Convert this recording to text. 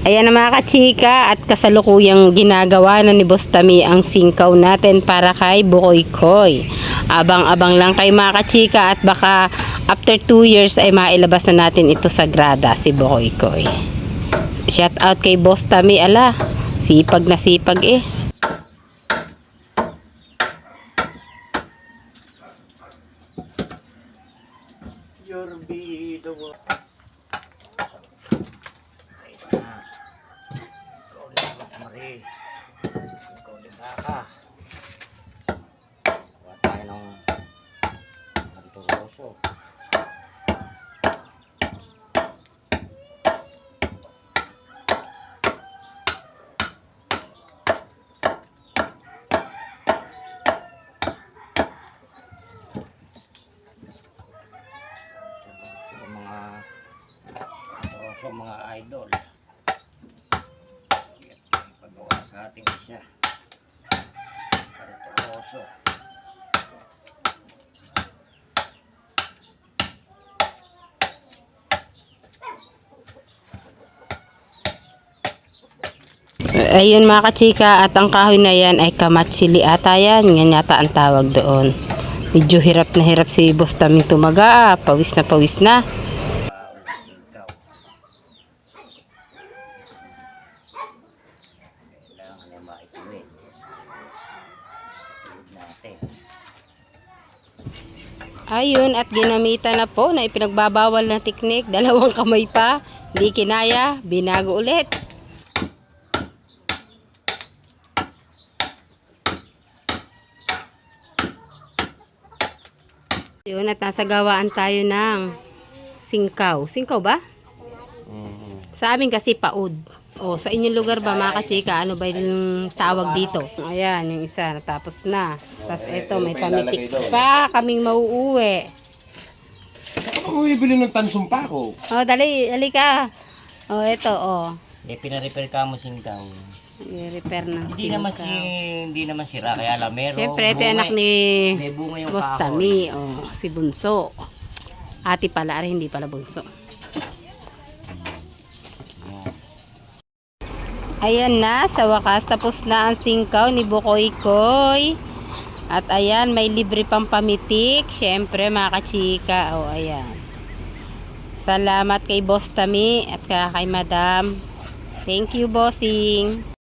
Ayan na mga kachika at kasalukuyang ginagawa na ni Boss Tami ang singkaw natin para kay Bukoy Koy. Abang-abang lang kay mga kachika at baka after 2 years ay mailabas na natin ito sa grada si Bukoy Koy. Shout out kay Boss Tami ala. Sipag na sipag eh. Your be the one. Ikaw na mas mari. Ikaw na baka. Kuha tayo ng kanturoso. Yung mga mga idol. Ating siya. Kanturoso. Ayun mga kachika at ang kahoy na yan ay kamatsili ata yan. Yan yata ang tawag doon. Medyo hirap na hirap si Boss Taming tumaga. ah. Pawis na pawis na. Natin. Ayun, at ginamitan na po na ipinagbabawal na teknik. Dalawang kamay pa. Di kinaya. Binago ulit. Yun, at nasa gawaan tayo ng singkaw. Singkaw ba? Sa amin kasi paud. O, sa inyong lugar ba mga kachika, ano ba yung tawag dito? Ayan, yung isa, natapos na. Tapos ito, may pamitik pa kaming mauuwi. Ako bibili ng tansong pa ako. O, dali, dali ka. O, ito, o. Hindi, pinarepair ka mo singkaw. I-repair ng Hindi naman si singkaw. hindi naman sira kaya lang meron. Siyempre, ito anak ni May bunga yung Boss kahoy. Tami. O, si Bunso. Ati pala, ari, hindi pala Bunso. Ayan na, sa wakas tapos na ang singkaw ni Bukoy Koy. At ayan, may libre pang pamitik. Siyempre, mga kachika. O, ayan. Salamat kay Boss Tami at kay Madam. Thank you, bossing.